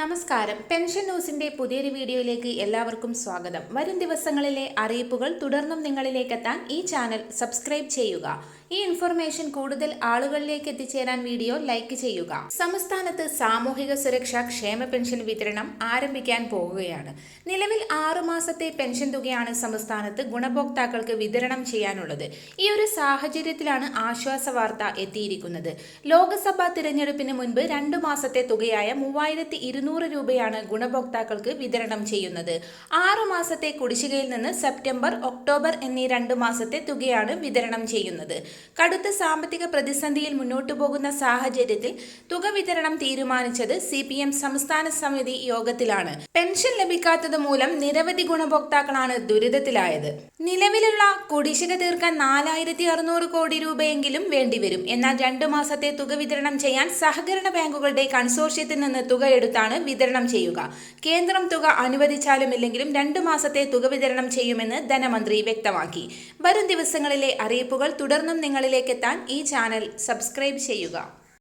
നമസ്കാരം. പെൻഷൻ ന്യൂസിന്റെ പുതിയൊരു വീഡിയോയിലേക്ക് എല്ലാവർക്കും സ്വാഗതം. വരും ദിവസങ്ങളിലെ അറിയിപ്പുകൾ തുടർന്നും നിങ്ങളിലേക്ക് എത്താൻ ഈ ചാനൽ സബ്സ്ക്രൈബ് ചെയ്യുക. ഈ ഇൻഫർമേഷൻ കൂടുതൽ ആളുകളിലേക്ക് എത്തിച്ചേരാൻ വീഡിയോ ലൈക്ക് ചെയ്യുക. സംസ്ഥാനത്ത് സാമൂഹിക സുരക്ഷാ ക്ഷേമ പെൻഷൻ വിതരണം ആരംഭിക്കാൻ പോകുകയാണ് നിലവിൽ ആറു മാസത്തെ പെൻഷൻ തുകയാണ് സംസ്ഥാനത്ത് ഗുണഭോക്താക്കൾക്ക് വിതരണം ചെയ്യാനുള്ളത്. ഈ ഒരു സാഹചര്യത്തിലാണ് ആശ്വാസ വാർത്ത എത്തിയിരിക്കുന്നത്. ലോക്സഭാ തിരഞ്ഞെടുപ്പിന് മുൻപ് രണ്ടു മാസത്തെ തുകയായ മൂവായിരത്തി ഇരുന്നൂറ് രൂപയാണ് ഗുണഭോക്താക്കൾക്ക് വിതരണം ചെയ്യുന്നത്. ആറു മാസത്തെ കുടിശ്ശികയിൽ നിന്ന് സെപ്റ്റംബർ ഒക്ടോബർ എന്നീ രണ്ട് മാസത്തെ തുകയാണ് വിതരണം ചെയ്യുന്നത്. കടുത്ത സാമ്പത്തിക പ്രതിസന്ധിയിൽ മുന്നോട്ടു പോകുന്ന സാഹചര്യത്തിൽ തുക വിതരണം തീരുമാനിച്ചത് സി സംസ്ഥാന സമിതി യോഗത്തിലാണ്. പെൻഷൻ ലഭിക്കാത്തത് മൂലം നിരവധി ഗുണഭോക്താക്കളാണ് ദുരിതത്തിലായത്. നിലവിലുള്ള കുടിശ്ശിക തീർക്കാൻ നാലായിരത്തി അറുന്നൂറ് കോടി രൂപയെങ്കിലും വേണ്ടിവരും. എന്നാൽ രണ്ടു മാസത്തെ തുക വിതരണം ചെയ്യാൻ സഹകരണ ബാങ്കുകളുടെ കൺസോർഷ്യത്തിൽ നിന്ന് തുക എടുത്താണ് വിതരണം ചെയ്യുക. കേന്ദ്രം തുക അനുവദിച്ചാലും ഇല്ലെങ്കിലും രണ്ടു മാസത്തെ തുക വിതരണം ചെയ്യുമെന്ന് ധനമന്ത്രി വ്യക്തമാക്കി. വരും ദിവസങ്ങളിലെ അറിയിപ്പുകൾ തുടർന്നും നിങ്ങളിലേക്ക് എത്താൻ ഈ ചാനൽ സബ്സ്ക്രൈബ് ചെയ്യുക.